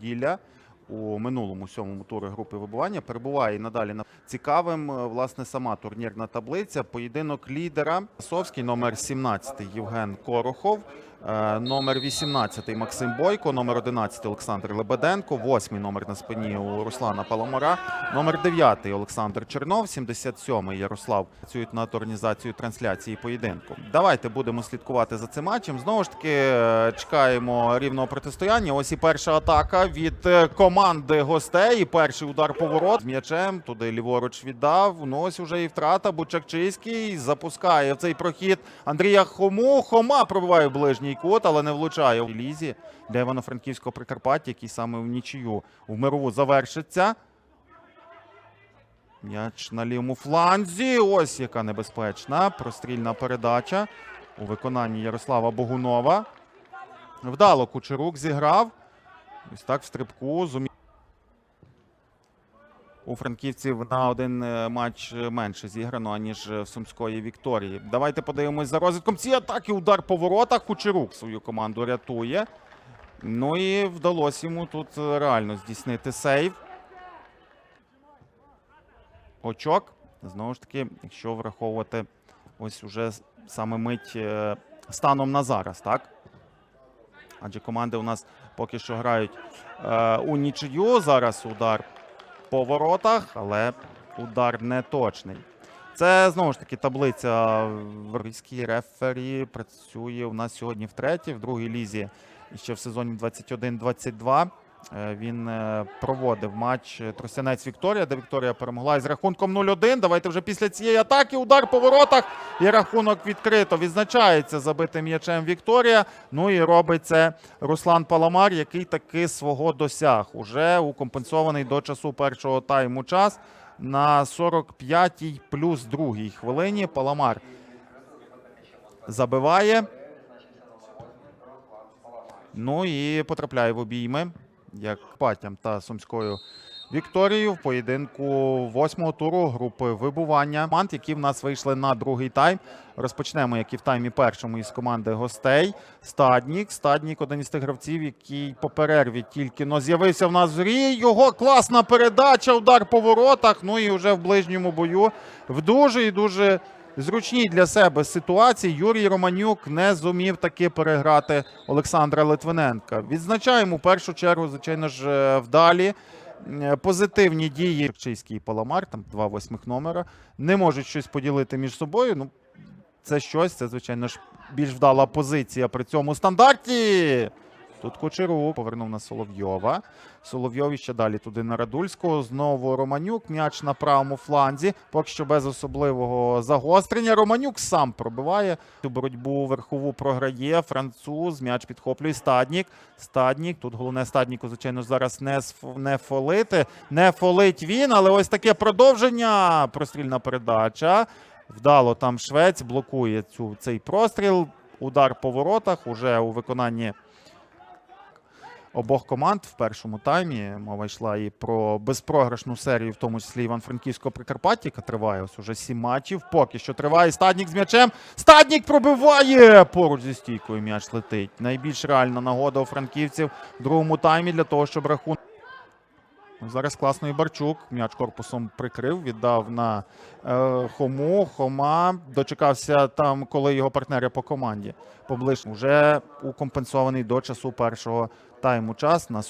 Ділля у минулому сьомому турі групи вибування перебуває і надалі на цікавим е, власне сама турнірна таблиця. Поєдинок лідера. Совський, номер 17 Євген Корохов, номер 18 Максим Бойко, номер 11 Олександр Лебеденко, восьмий номер на спині у Руслана Паламара, номер 9 Олександр Чернов, 77 Ярослав працюють над організацією трансляції поєдинку. Давайте будемо слідкувати за цим матчем. Знову ж таки, е, чекаємо рівного протистояння. Ось і перша атака від е, команди гостей. І перший удар поворот з м'ячем. Туди ліворуч віддав. Ну ось уже і втрата. Бучакчиський запускає в цей прохід Андрія Хому. Хома пробиває в ближній кут, але не влучає в лізі для Івано-Франківського Прикарпаття, який саме в нічию в мирову завершиться. М'яч на лівому фланзі. Ось яка небезпечна. Прострільна передача у виконанні Ярослава Богунова. Вдало Кучерук зіграв. Ось так в стрибку зумів. У франківців на один е, матч менше зіграно, аніж в Сумської Вікторії. Давайте подивимось за розвитком цієї атаки. Удар по воротах. Кучерук свою команду рятує. Ну і вдалося йому тут е, реально здійснити сейв. очок. Знову ж таки, якщо враховувати ось уже саме мить е, станом на зараз, так? Адже команди у нас поки що грають е, у нічию. Зараз удар по воротах, але удар не точний. Це знову ж таки таблиця російській рефері працює у нас сьогодні втретє, в другій лізі ще в сезоні 21-22. Е, Він е, проводив матч е, Тростянець Вікторія, де Вікторія перемогла із рахунком 0-1. Давайте вже після цієї атаки удар по воротах. І рахунок відкрито відзначається забитим м'ячем Вікторія. Ну і робить це Руслан Паламар, який таки свого досяг. Уже укомпенсований до часу першого тайму час на 45-й плюс другій хвилині. Паламар забиває. Ну і потрапляє в обійми як Патям та Сумською Вікторією в поєдинку восьмого туру групи вибування. Команд, які в нас вийшли на другий тайм. Розпочнемо, як і в таймі першому із команди гостей. Стаднік. Стаднік один із тих гравців, який по перерві тільки но з'явився в нас в грі. Його класна передача, удар по воротах. Ну і вже в ближньому бою в дуже і дуже зручній для себе ситуації Юрій Романюк не зумів таки переграти Олександра Литвиненка. Відзначаємо в першу чергу, звичайно ж, е, вдалі. е, Позитивні дії Чийський і Паламар, там два восьмих номера, не можуть щось поділити між собою. Ну, це щось, це, звичайно ж, більш вдала позиція при цьому стандарті. Тут Кучеру повернув на Соловйова. Соловйов ще далі туди на Радульського. Знову Романюк. М'яч на правому фланзі. Поки що без особливого загострення. Романюк сам пробиває. Цю боротьбу верхову програє. Француз. М'яч підхоплює. Стаднік. Стаднік. Тут головне стадніку, звичайно, зараз не, не фолити. Не фолить він, але ось таке продовження. Прострільна передача. Вдало там Швець блокує цю, цей простріл. Удар по воротах уже у виконанні обох команд в першому таймі. Мова йшла і про безпрограшну серію, в тому числі Іван-Франківського Прикарпаття, яка триває ось уже сім матчів. Поки що триває Стаднік з м'ячем. Стаднік пробиває! Поруч зі стійкою м'яч летить. Найбільш реальна нагода у франківців в другому таймі для того, щоб рахунок. Зараз класно і Барчук. М'яч корпусом прикрив, віддав на е, Хому. Хома дочекався там, коли його партнери по команді поближче. Уже укомпенсований до часу першого тайму час на